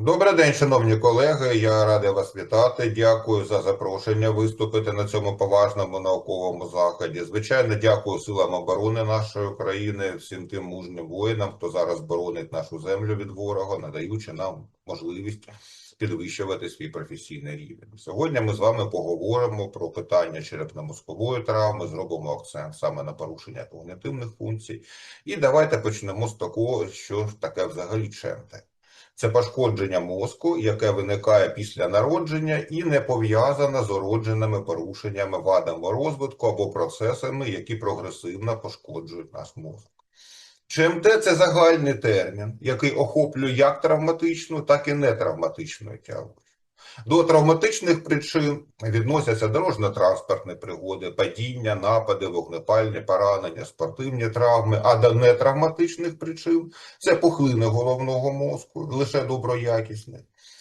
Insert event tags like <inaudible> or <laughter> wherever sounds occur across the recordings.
Добрий день, шановні колеги. Я радий вас вітати. Дякую за запрошення виступити на цьому поважному науковому заході. Звичайно, дякую силам оборони нашої країни, всім тим мужнім воїнам, хто зараз боронить нашу землю від ворога, надаючи нам можливість підвищувати свій професійний рівень. Сьогодні ми з вами поговоримо про питання черепно-мозкової травми, зробимо акцент саме на порушення когнітивних функцій. І давайте почнемо з такого, що таке взагалі ЧМТ. Це пошкодження мозку, яке виникає після народження і не пов'язане з уродженими порушеннями вадами розвитку або процесами, які прогресивно пошкоджують наш мозок. ЧМТ це загальний термін, який охоплює як травматичну, так і нетравматичну етіологію. До травматичних причин відносяться дорожньо-транспортні пригоди, падіння, напади, вогнепальні поранення, спортивні травми, а до нетравматичних причин це пухлини головного мозку, лише доброякісні.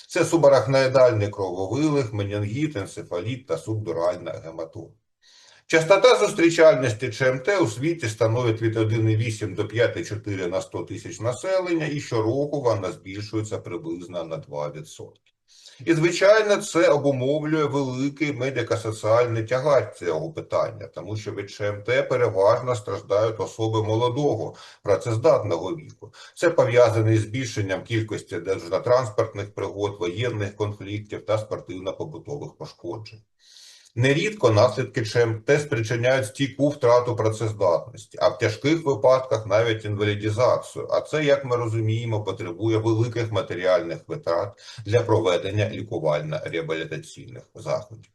Це субарахноїдальний крововилих, менінгіт, енцефаліт та субдуральна гематома. Частота зустрічальності ЧМТ у світі становить від 1,8 до 5,4 на 100 тисяч населення, і щороку вона збільшується приблизно на 2%. І, звичайно, це обумовлює великий медико-соціальний тягар цього питання, тому що від ЧМТ переважно страждають особи молодого, працездатного віку. Це пов'язане із збільшенням кількості дорожньо-транспортних пригод, воєнних конфліктів та спортивно-побутових пошкоджень. Нерідко наслідки ЧМТ спричиняють стійку втрату працездатності, а в тяжких випадках навіть інвалідізацію. А це, як ми розуміємо, потребує великих матеріальних витрат для проведення лікувально-реабілітаційних заходів.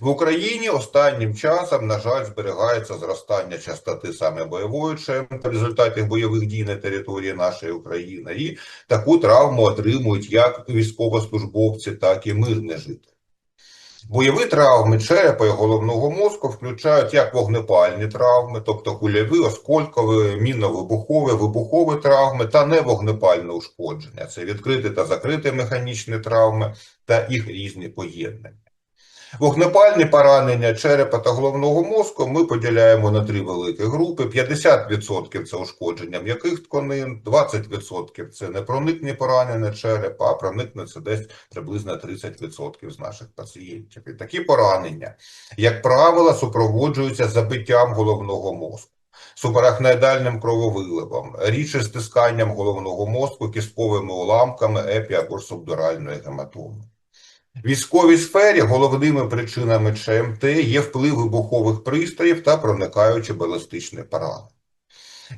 В Україні останнім часом, на жаль, зберігається зростання частоти саме бойової ЧМТ в результаті бойових дій на території нашої України, і таку травму отримують як військовослужбовці, так і мирні жителі. Бойові травми черепа і головного мозку включають як вогнепальні травми, тобто кульові, осколькові, мінно-вибухові, вибухові травми та невогнепальне ушкодження. Це відкриті та закриті механічні травми та їх різні поєднання. Вогнепальні поранення черепа та головного мозку ми поділяємо на три великі групи: 50% це ушкодження м'яких тканин, 20% це непроникні поранення черепа, а проникне це десь приблизно 30% з наших пацієнтів. І такі поранення, як правило, супроводжуються забиттям головного мозку. Субарахноїдальним крововиливом, рідше стисканням головного мозку кістковими уламками епі або ж субдуральної гематоми. Військовій сфері головними причинами ЧМТ є вплив вибухових пристроїв та проникаючі балістичні поранення.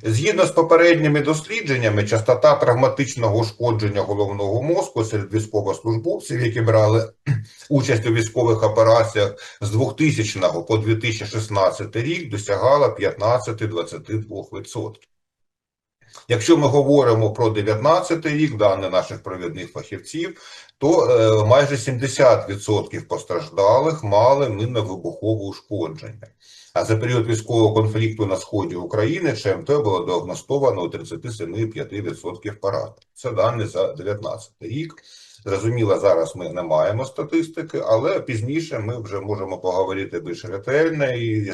Згідно з попередніми дослідженнями, частота травматичного ушкодження головного мозку серед військовослужбовців, які брали <clears throat> участь у військових операціях з 2000 по 2016 рік, досягала 15-22%. Якщо ми говоримо про 19 рік, дані наших провідних фахівців, то е, майже 70% постраждалих мали минно-вибухове ушкодження. А за період військового конфлікту на сході України ЧМТ було діагностовано у 37,5% парад. Це дані за 19 рік. Зрозуміло, зараз ми не маємо статистики, але пізніше ми вже можемо поговорити більш ретельно, і,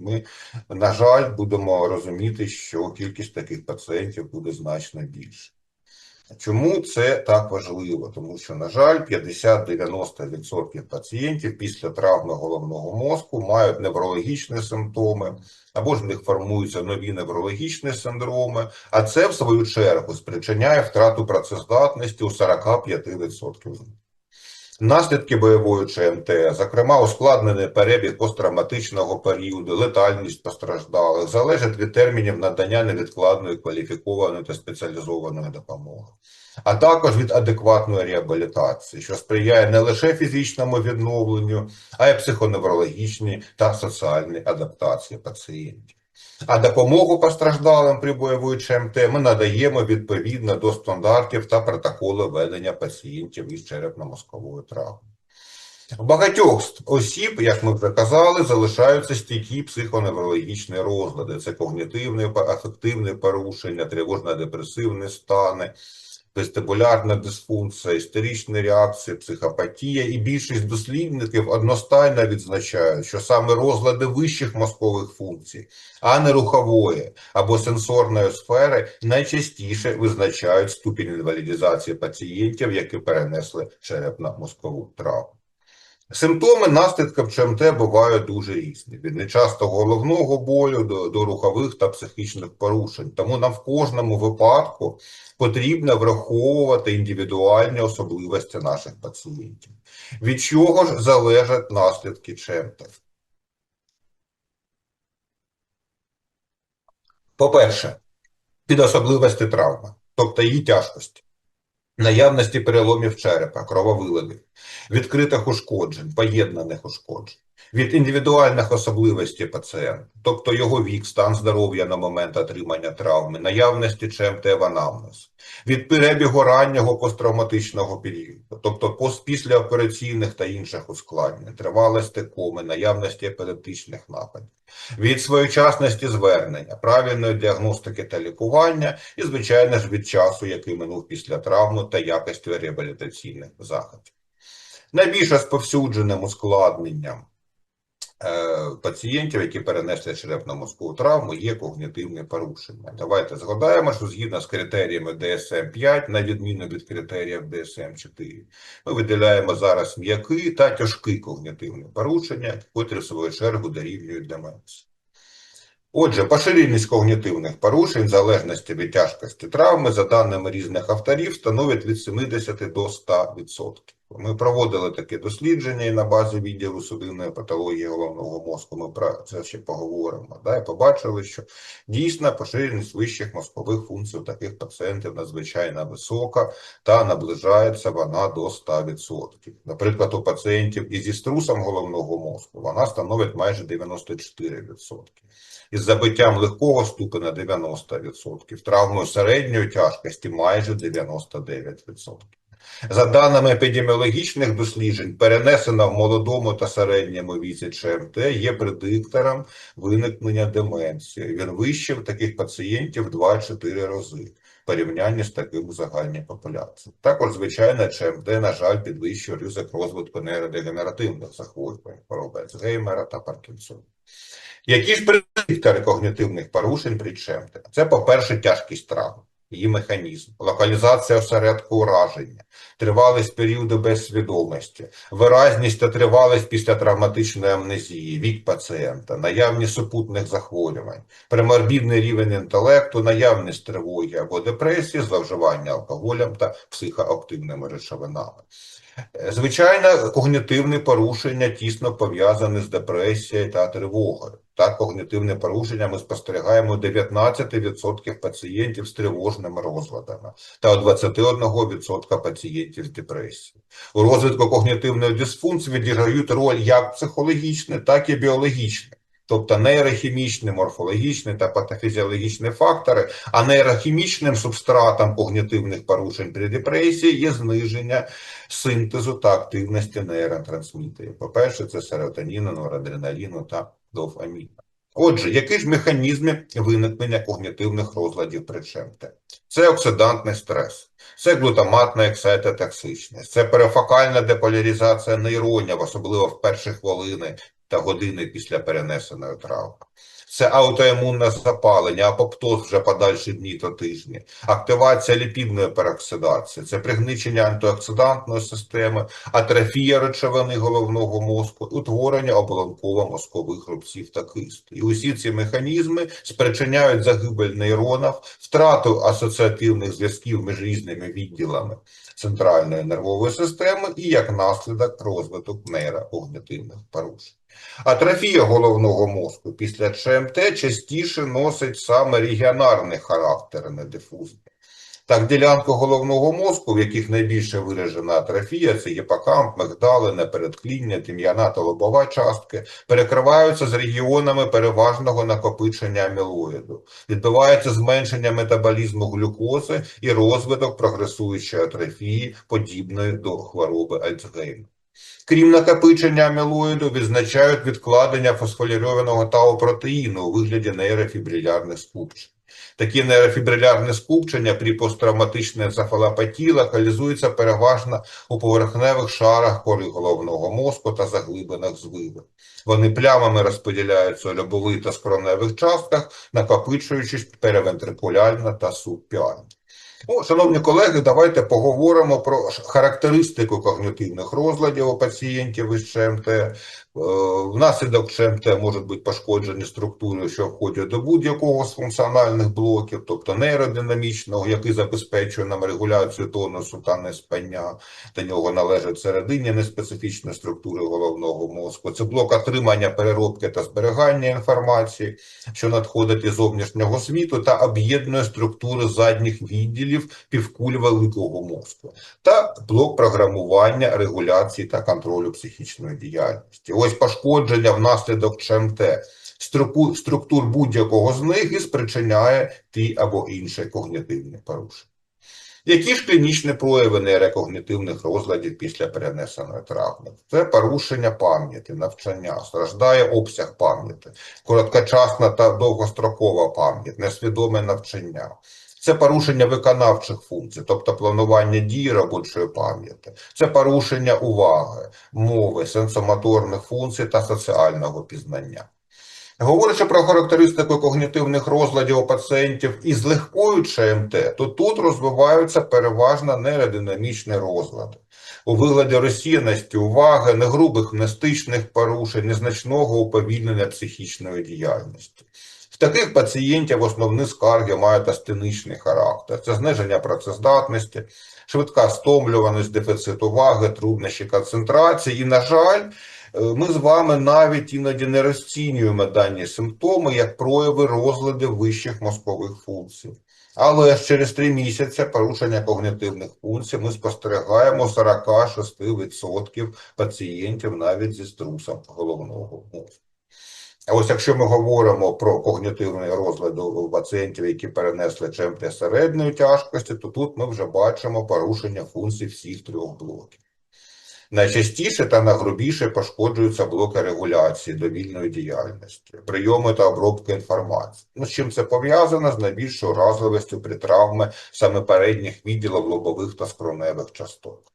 ми, на жаль, будемо розуміти, що кількість таких пацієнтів буде значно більше. Чому це так важливо? Тому що, на жаль, 50-90% пацієнтів після травми головного мозку мають неврологічні симптоми, або ж в них формуються нові неврологічні синдроми, а це, в свою чергу, спричиняє втрату працездатності у 45%. Наслідки бойової ЧМТ, зокрема, ускладнений перебіг посттравматичного періоду, летальність постраждалих, залежать від термінів надання невідкладної кваліфікованої та спеціалізованої допомоги, а також від адекватної реабілітації, що сприяє не лише фізичному відновленню, а й психоневрологічній та соціальній адаптації пацієнтів. А допомогу постраждалим при бойовій ЧМТ ми надаємо відповідно до стандартів та протоколу ведення пацієнтів із черепно-мозковою травмою. У багатьох осіб, як ми вже казали, залишаються стійкі психоневрологічні розлади. Це когнітивне, афективне порушення, тривожно-депресивні стани, вестибулярна дисфункція, історичні реакції, психопатія. І більшість дослідників одностайно відзначають, що саме розлади вищих мозкових функцій, а не рухової або сенсорної сфери найчастіше визначають ступінь інвалідізації пацієнтів, які перенесли черепно-мозкову травму. Симптоми наслідків ЧМТ бувають дуже різні: від нечастого головного болю до, до рухових та психічних порушень. Тому нам в кожному випадку потрібно враховувати індивідуальні особливості наших пацієнтів. Від чого ж залежать наслідки ЧМТ? По-перше, під особливості травми, тобто її тяжкості, наявності переломів черепа, крововиливів, відкритих ушкоджень, поєднаних ушкоджень, від індивідуальних особливостей пацієнта, тобто його вік, стан здоров'я на момент отримання травми, наявності ЧМТ в анамнез, від перебігу раннього посттравматичного періоду, тобто післяопераційних та інших ускладнень, тривалості коми, наявності епілептичних нападів, від своєчасності звернення, правильної діагностики та лікування і, звичайно ж, від часу, який минув після травми та якості реабілітаційних заходів. Найбільш розповсюдженим ускладненням пацієнтів, які перенесли черепно-мозкову травму, є когнітивні порушення. Давайте згадаємо, що згідно з критеріями DSM-5, на відміну від критеріїв DSM-4, ми виділяємо зараз м'які та тяжкі когнітивні порушення, котрі в свою чергу дорівнюють деменції. Отже, поширеність когнітивних порушень в залежності від тяжкості травми, за даними різних авторів, становить від 70 до 100%. Ми проводили таке дослідження і на базі відділу судинної патології головного мозку. Ми про це ще поговоримо. Да, і побачили, що дійсно поширеність вищих мозкових функцій у таких пацієнтів надзвичайно висока та наближається вона до 100%. Наприклад, у пацієнтів із іструсом головного мозку вона становить майже 94%. Із забиттям легкого ступеня 90%, травмою середньої тяжкості майже 99%. За даними епідеміологічних досліджень, перенесена в молодому та середньому віці ЧМТ є предиктором виникнення деменції. Він вищий в таких пацієнтів 2-4 рази порівнянні з таким у загальній популяції. Також, звичайно, ЧМТ, на жаль, підвищує ризик розвитку нейродегенеративних захворювань, хвороби Альцгеймера та Паркінсона. Які ж предиктори когнітивних порушень при ЧМТ? Це, по-перше, тяжкість травм, її механізм, локалізація осередку ураження, тривалість періоду безсвідомості, виразність та тривалість після травматичної амнезії, вік пацієнта, наявність супутних захворювань, преморбідний рівень інтелекту, наявність тривоги або депресії, зловживання алкоголем та психоактивними речовинами. Е, Звичайно, когнітивні порушення тісно пов'язані з депресією та тривогою. Так, когнітивне порушення ми спостерігаємо у 19% пацієнтів з тривожними розладами та у 21% пацієнтів з депресією. У розвитку когнітивної дисфункції відіграють роль як психологічні, так і біологічні. Тобто нейрохімічні, морфологічні та патофізіологічні фактори, а нейрохімічним субстратом когнітивних порушень при депресії є зниження синтезу та активності нейротрансмітерів. По-перше, це серотоніну, норадреналіну та дофаміну. Отже, які ж механізми виникнення когнітивних розладів причемте? Це оксидантний стрес, це глутаматна ексетотоксичність, це перифокальна деполяризація нейронів, особливо в перші хвилини та години після перенесеної травми. Це аутоімунне запалення, апоптоз вже подальші дні та тижні, активація ліпідної пероксидації, це пригничення антиоксидантної системи, атрофія речовини головного мозку, утворення оболонково-мозкових рубців та кисту. І усі ці механізми спричиняють загибель нейронів, втрату асоціативних зв'язків між різними відділами центральної нервової системи і як наслідок розвиток нейрокогнітивних порушень. Атрофія головного мозку після ЧМТ частіше носить саме регіонарний характер, не дифузний. Так, ділянки головного мозку, в яких найбільше виражена атрофія, це гіпокамп, мигдалина, передкління, тім'яна та лобова частки, перекриваються з регіонами переважного накопичення амілоїду. Відбувається зменшення метаболізму глюкози і розвиток прогресуючої атрофії, подібної до хвороби Альцгеймера. Крім накопичення амілоїду, відзначають відкладення фосфолірованого тау-протеїну у вигляді нейрофібрилярних скупчень. Такі нейрофібрилярні скупчення при посттравматичній енцефалопатії локалізуються переважно у поверхневих шарах кори головного мозку та заглибинах звивин. Вони плямами розподіляються у лобових та скроневих частках, накопичуючись перевентрикулярно та субпіально. Ну, шановні колеги, давайте поговоримо про характеристику когнітивних розладів у пацієнтів із ЧМТ. Е, Внаслідок ЧМТ можуть бути пошкоджені структури, що входять до будь-якого з функціональних блоків, тобто нейродинамічного, який забезпечує нам регуляцію тонусу та неспання. До нього належать серединні неспецифічні структури головного мозку. Це блок отримання, переробки та зберігання інформації, що надходить із зовнішнього світу, та об'єднує структури задніх відділів півкуль великого мозку, та блок програмування, регуляції та контролю психічної діяльності. Ось пошкодження внаслідок ЧМТ структур будь-якого з них і спричиняє ті або інші когнітивні порушення. Які ж клінічні прояви нейрокогнітивних розладів після перенесеної травми? Це порушення пам'яті, навчання, страждає обсяг пам'яті, короткочасна та довгострокова пам'ять, несвідоме навчання. Це порушення виконавчих функцій, тобто планування дій робочої пам'яті. Це порушення уваги, мови, сенсомоторних функцій та соціального пізнання. Говорячи про характеристику когнітивних розладів у пацієнтів із легкою ЧМТ, то тут розвиваються переважно нейродинамічні розлади. У вигляді розсіяності уваги, негрубих мнестичних порушень, незначного уповільнення психічної діяльності. Таких пацієнтів основні скарги мають астеничний характер. Це зниження працездатності, швидка стомлюваність, дефіцит уваги, труднощі концентрації. І, на жаль, Е, Ми з вами навіть іноді не розцінюємо дані симптоми як прояви розладів вищих мозкових функцій. Але ж через три місяці порушення когнітивних функцій ми спостерігаємо 46% пацієнтів навіть зі струсом головного мозку. А ось якщо ми говоримо про когнітивні розлади у пацієнтів, які перенесли ЧМТ середньої тяжкості, то тут ми вже бачимо порушення функцій всіх трьох блоків. Найчастіше та найгрубіше пошкоджуються блоки регуляції довільної діяльності, прийоми та обробки інформації. Ну, з чим це пов'язано з найбільшою уразливістю при травмі саме передніх відділів лобових та скроневих часток.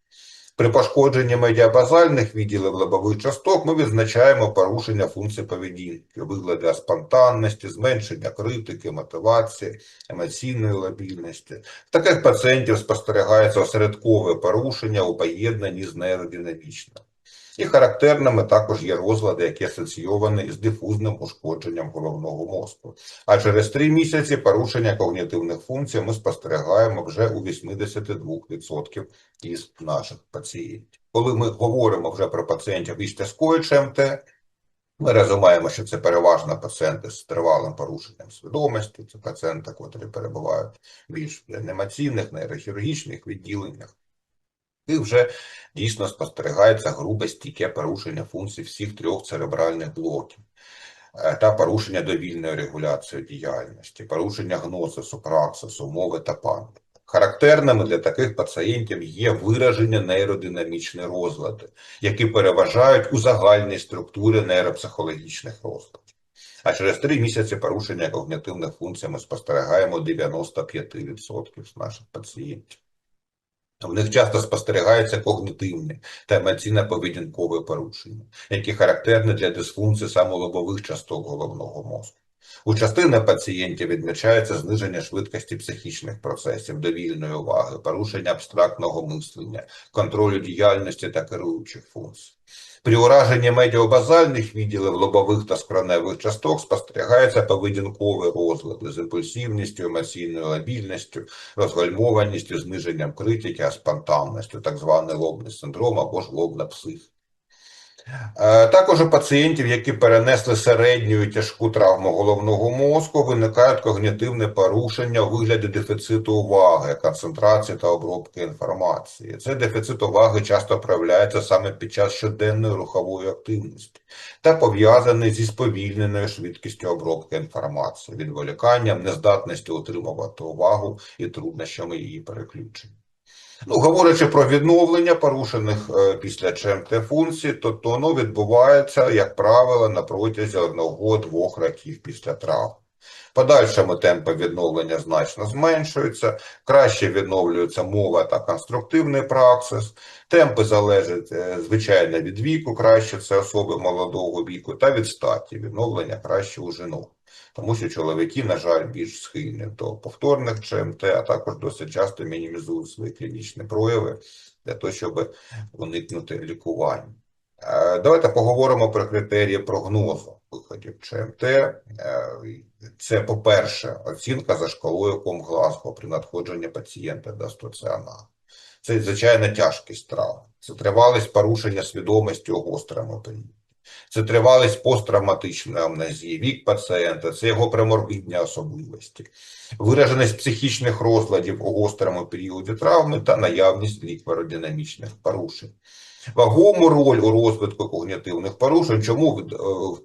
При пошкодженні медіабазальних відділів лобових часток ми відзначаємо порушення функцій поведінки, вигляди спонтанності, зменшення критики, мотивації, емоційної лобільності. Таких пацієнтів спостерігається осередкове порушення у поєднанні з нейродинамічним. І характерними також є розлади, які асоційовані з дифузним ушкодженням головного мозку. А через три місяці порушення когнітивних функцій ми спостерігаємо вже у 82% із наших пацієнтів. Коли ми говоримо вже про пацієнтів із тяжкою ЧМТ, ми розуміємо, що це переважно пацієнти з тривалим порушенням свідомості, це пацієнти, котрі перебувають в більш емоційних, нейрохірургічних відділеннях. І вже дійсно спостерігається грубе стійке порушення функцій всіх трьох церебральних блоків е, та порушення довільної регуляції діяльності, порушення гносису, праксису, мови та пам'яті. Характерними для таких пацієнтів є виражені нейродинамічні розлади, які переважають у загальній структурі нейропсихологічних розладів. А через три місяці порушення когнітивних функцій ми спостерігаємо 95% з наших пацієнтів. В них часто спостерігається когнитивне та емоційно-поведінкове порушення, які характерні для дисфункції саме лобових часток головного мозку. У частини пацієнтів відмічається зниження швидкості психічних процесів, довільної уваги, порушення абстрактного мислення, контролю діяльності та керуючих функцій. При ураженні медіобазальних відділів лобових та скроневих часток спостерігається поведінковий розлади з імпульсивністю, емоційною лабільністю, розгальмованістю, зниженням критики, а так званий лобний синдром або ж лобна психіка. Е, Також у пацієнтів, які перенесли середню і тяжку травму головного мозку, виникають когнітивні порушення у вигляді дефіциту уваги, концентрації та обробки інформації. Цей дефіцит уваги часто проявляється саме під час щоденної рухової активності та пов'язаний зі сповільненою швидкістю обробки інформації, відволіканням, нездатністю утримувати увагу і труднощами її переключення. Ну, говорячи про відновлення порушених е, після ЧМТ функцій, то, то воно відбувається, як правило, на протязі одного-двох років після травм. Подальшими темпи відновлення значно зменшуються, краще відновлюється мова та конструктивний праксис. Темпи залежать, е, звичайно, від віку, краще це особи молодого віку, та від статі. Відновлення краще у жінок. Тому що чоловіки, на жаль, більш схильні до повторних ЧМТ, а також досить часто мінімізують свої клінічні прояви для того, щоб уникнути лікування. Е, Давайте поговоримо про критерії прогнозу виходів ЧМТ. Е, Це, по-перше, оцінка за шкалою Комгласго при надходженні пацієнта до стаціонару. Це, звичайно, тяжкість травм. Це тривалість порушення свідомості у гострому періоді. Це тривалість посттравматичної амнезії, вік пацієнта, це його приморбідні особливості, вираженість психічних розладів у гострому періоді травми та наявність ліквародинамічних порушень. Вагому роль у розвитку когнітивних порушень, чому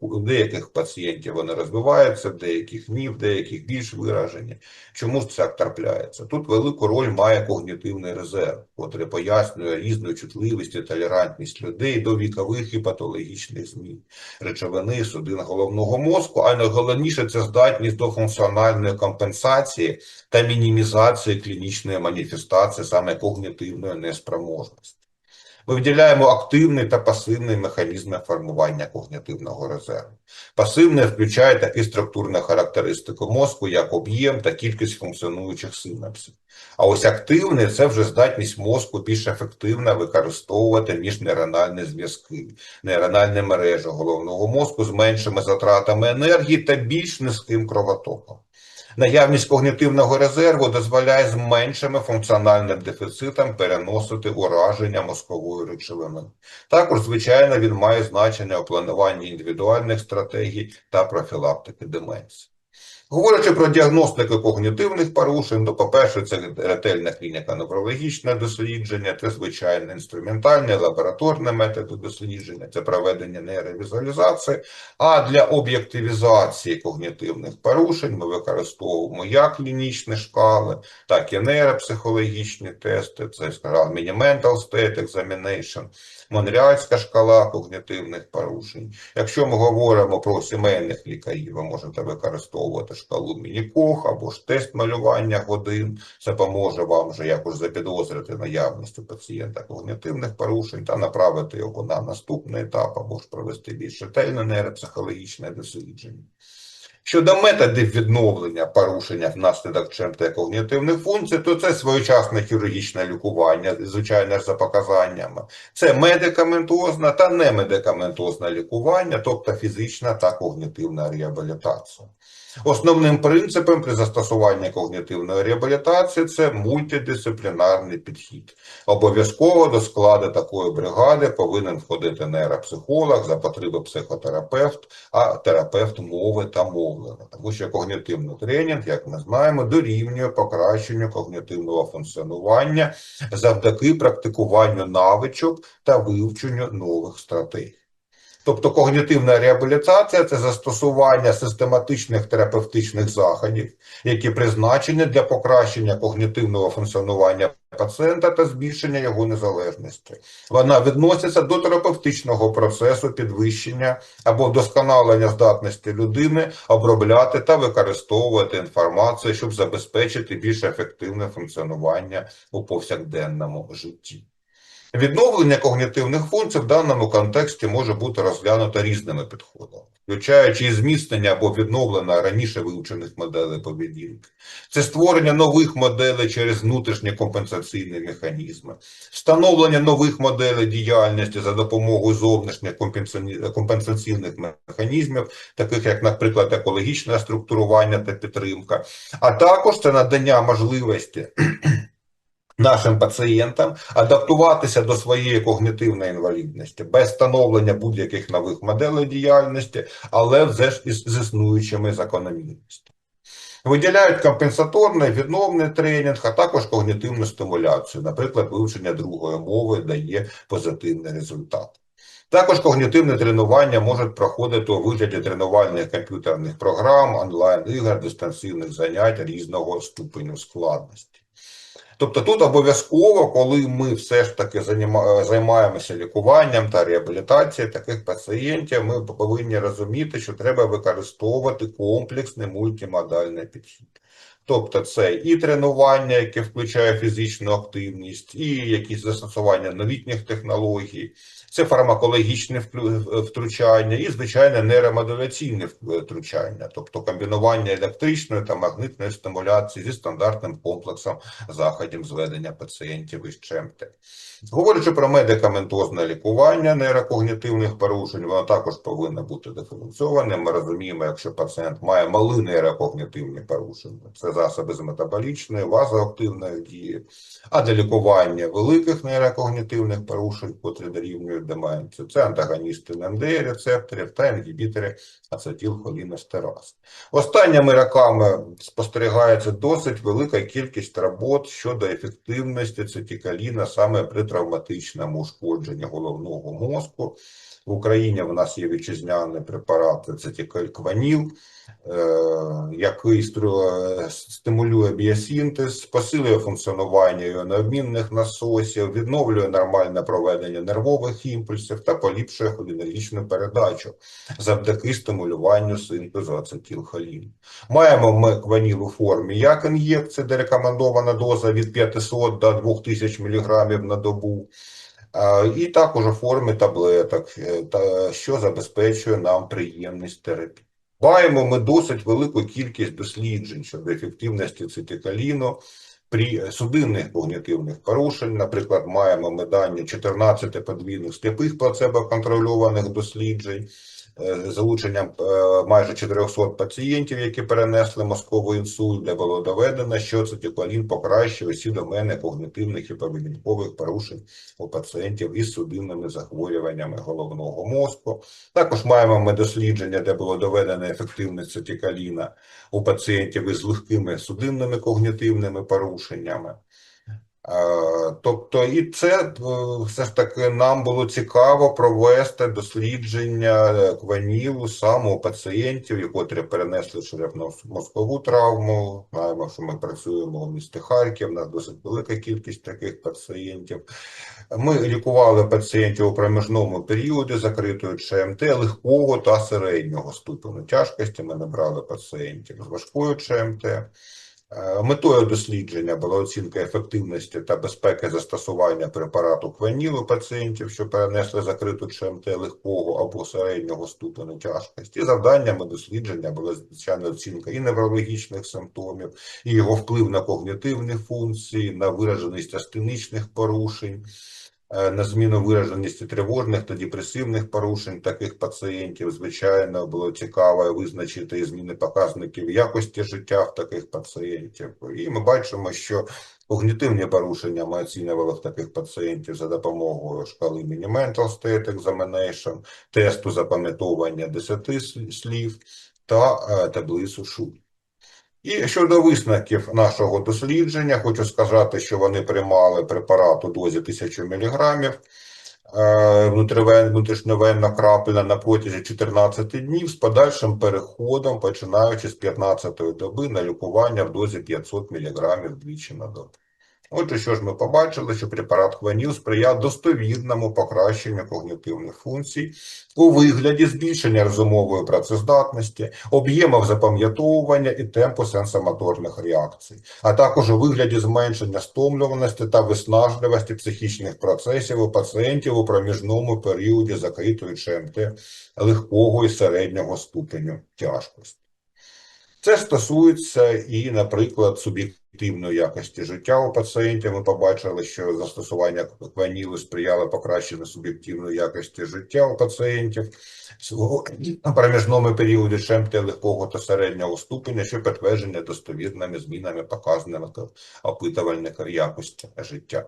в, е, деяких пацієнтів вони розвиваються, в деяких ні, в деяких більш виражені. Чому ж це трапляється? Тут велику роль має когнітивний резерв, котрий пояснює різну чутливість і толерантність людей до вікових і патологічних змін речовини, судин головного мозку, а найголовніше це здатність до функціональної компенсації та мінімізації клінічної маніфестації саме когнітивної неспроможності. Ми виділяємо активний та пасивний механізми формування когнітивного резерву. Пасивне включає такі структурні характеристики мозку, як об'єм та кількість функціонуючих синапсів. А ось активний це вже здатність мозку більш ефективно використовувати міжнейрональні зв'язки, нейрональні мережі головного мозку з меншими затратами енергії та більш низьким кровотоком. Наявність когнітивного резерву дозволяє з меншими функціональним дефіцитом переносити ураження мозкової речовини. Також, звичайно, він має значення у плануванні індивідуальних стратегій та профілактики деменції. Говорячи про діагностику когнітивних порушень, то, по-перше, це ретельна клініка неврологічне дослідження, це звичайно інструментальне лабораторне методи дослідження, це проведення нейровізуалізації. А для об'єктивізації когнітивних порушень ми використовуємо як клінічні шкали, так і нейропсихологічні тести, це сказав, Mini-Mental State Examination, Монреальська шкала когнітивних порушень. Якщо ми говоримо про сімейних лікарів, ви можете використовувати шкалу Міні-Кох або ж тест малювання годин. Це поможе вам вже якось запідозрити наявність у пацієнта когнітивних порушень та направити його на наступний етап або ж провести більш ретельне нейропсихологічне дослідження. Щодо методів відновлення порушення внаслідок ЧМТ когнітивних функцій, то це своєчасне хірургічне лікування, звичайно ж за показаннями. Це медикаментозне та немедикаментозне лікування, тобто фізична та когнітивна реабілітація. Основним принципом при застосуванні когнітивної реабілітації це мультидисциплінарний підхід. Обов'язково до складу такої бригади повинен входити нейропсихолог, за потреби психотерапевт, а терапевт мови та мовлення. Тому що когнітивний тренінг, як ми знаємо, дорівнює покращенню когнітивного функціонування завдяки практикуванню навичок та вивченню нових стратегій. Тобто когнітивна реабілітація це застосування систематичних терапевтичних заходів, які призначені для покращення когнітивного функціонування пацієнта та збільшення його незалежності. Вона відноситься до терапевтичного процесу підвищення або вдосконалення здатності людини обробляти та використовувати інформацію, щоб забезпечити більш ефективне функціонування у повсякденному житті. Відновлення когнітивних функцій в даному контексті може бути розглянуто різними підходами, включаючи і зміцнення або відновлення раніше вивчених моделей поведінки. Це створення нових моделей через внутрішні компенсаційні механізми, встановлення нових моделей діяльності за допомогою зовнішніх компенсаційних механізмів, таких як, наприклад, екологічне структурування та підтримка, а також це надання можливості нашим пацієнтам адаптуватися до своєї когнітивної інвалідності без встановлення будь-яких нових моделей діяльності, але вже ж із з існуючими закономірностями. Виділяють компенсаторний, відновний тренінг, а також когнітивну стимуляцію. Наприклад, вивчення другої мови дає позитивний результат. Також когнітивне тренування можуть проходити у вигляді тренувальних комп'ютерних програм, онлайн-ігор, дистанційних занять різного ступеню складності. Тобто тут обов'язково, коли ми все ж таки займаємося лікуванням та реабілітацією таких пацієнтів, ми повинні розуміти, що треба використовувати комплексний мультимодальний підхід. Тобто це і тренування, яке включає фізичну активність, і якісь застосування новітніх технологій, це фармакологічне втручання і, звичайно, нейромодуляційне втручання, тобто комбінування електричної та магнитної стимуляції зі стандартним комплексом заходів зведення пацієнтів із ЧМТ. Говорячи про медикаментозне лікування нейрокогнітивних порушень, воно також повинно бути диференційоване. Ми розуміємо, якщо пацієнт має мали нейрокогнітивні порушення, це засоби з метаболічної, вазоактивної дії, а для лікування великих нейрокогнітивних порушень, котрі дорівнюють деменцію, це антагоністи НМД рецепторів та інгібітори ацетилхолінестераз. Останніми роками спостерігається досить велика кількість робот щодо ефективності цитикаліна саме при травматичному ушкодженні головного мозку. В Україні в нас є вітчизняний препарат цитикалькваніл, е, який стимулює біосинтез, посилює функціонування іонообмінних насосів, відновлює нормальне проведення нервових імпульсів та поліпшує холінергічну передачу завдяки стимулюванню синтезу ацетилхоліну. Маємо ми кваніл у формі як ін'єкція, де рекомендована доза від 500 до 2000 мг на добу, і також у формі таблеток, е, що забезпечує нам приємність терапії. Маємо ми досить велику кількість досліджень щодо ефективності цитикаліну при судинних когнітивних порушень. Наприклад, маємо ми дані 14 подвійних сліпих плацебо-контрольованих досліджень е, з залученням е, майже 400 пацієнтів, які перенесли мозковий інсульт, де було доведено, що цитикалін покращує всі домени когнітивних і поведінкових порушень у пацієнтів із судинними захворюваннями головного мозку. Також маємо ми дослідження, де було доведено ефективність цитикаліна у пацієнтів із легкими судинними когнітивними порушеннями. Е, Тобто, і це е, все ж таки нам було цікаво провести дослідження е, кванілу саме у пацієнтів, котрі перенесли черепно-мозкову травму. Знаємо, що ми працюємо у місті Харків, у нас досить велика кількість таких пацієнтів. Ми лікували пацієнтів у проміжному періоді закритої ЧМТ легкого та середнього ступеню тяжкості. Ми не брали пацієнтів з важкою ЧМТ. Е, Метою дослідження була оцінка ефективності та безпеки застосування препарату кванілу пацієнтів, що перенесли закриту ЧМТ легкого або середнього ступеню тяжкості. Завданнями дослідження була звичайно оцінка і неврологічних симптомів, і його вплив на когнітивні функції, на вираженість астенічних порушень, на зміну вираженості тривожних та депресивних порушень таких пацієнтів. Звичайно, було цікаво визначити і зміни показників якості життя в таких пацієнтів. І ми бачимо, що когнітивні порушення ми оцінювали таких пацієнтів за допомогою шкали Mini-Mental State Examination, тесту запам'ятовування 10 слів та е, таблицю Шут. І щодо висновків нашого дослідження, хочу сказати, що вони приймали препарат у дозі 1000 мг внутрішньовенна крапельно на протязі 14 днів з подальшим переходом, починаючи з 15-ї доби на лікування в дозі 500 мг двічі на добу. Отже, що ж ми побачили, що препарат Хваніл сприяв достовірному покращенню когнітивних функцій у вигляді збільшення розумової працездатності, об'ємів запам'ятовування і темпу сенсомоторних реакцій, а також у вигляді зменшення стомлюваності та виснажливості психічних процесів у пацієнтів у проміжному періоді закритої ЧМТ легкого і середнього ступеню тяжкості. Це стосується і, наприклад, суб'єктивної якості життя у пацієнтів. Ми побачили, що застосування кванілу сприяло покращенню суб'єктивної якості життя у пацієнтів на проміжному періоді ЧМТ легкого та середнього ступеня, що підтвердження достовірними змінами показаними опитувальних якості життя.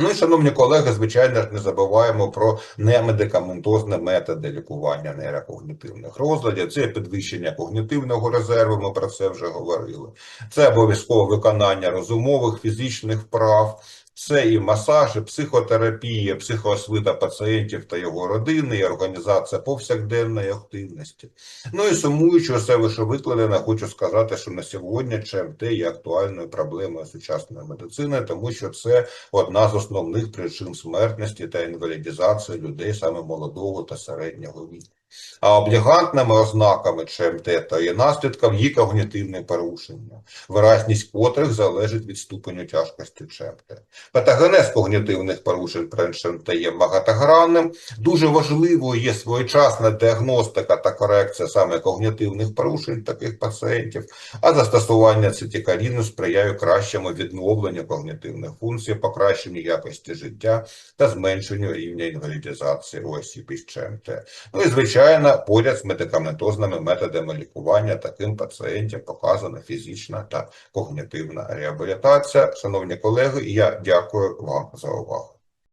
Ну і, шановні колеги, звичайно ж, не забуваємо про немедикаментозні методи лікування нейрокогнітивних розладів. Це підвищення когнітивного резерву, ми про це вже говорили. Це обов'язкове виконання розумових, фізичних вправ, Це і масаж, і психотерапія, психоосвіта пацієнтів та його родини, і організація повсякденної активності. Ну і сумуючи все вище викладене, хочу сказати, що на сьогодні ЧМТ є актуальною проблемою сучасної медицини, тому що це одна з основних причин смертності та інвалідізації людей саме молодого та середнього віку. А облігантними ознаками ЧМТ та є наслідком її когнітивне порушення, виразність котрих залежить від ступеню тяжкості ЧМТ. Патогенез когнітивних порушень при ЧМТ є багатогранним. Дуже важливою є своєчасна діагностика та корекція саме когнітивних порушень таких пацієнтів, а застосування цитикаріну сприяє кращому відновленню когнітивних функцій, покращенню якості життя та зменшенню рівня інвалідизації у осіб із ЧМТ. Ну і звичайно, поряд з медикаментозними методами лікування таким пацієнтам показана фізична та когнітивна реабілітація. Шановні колеги, я дякую вам за увагу.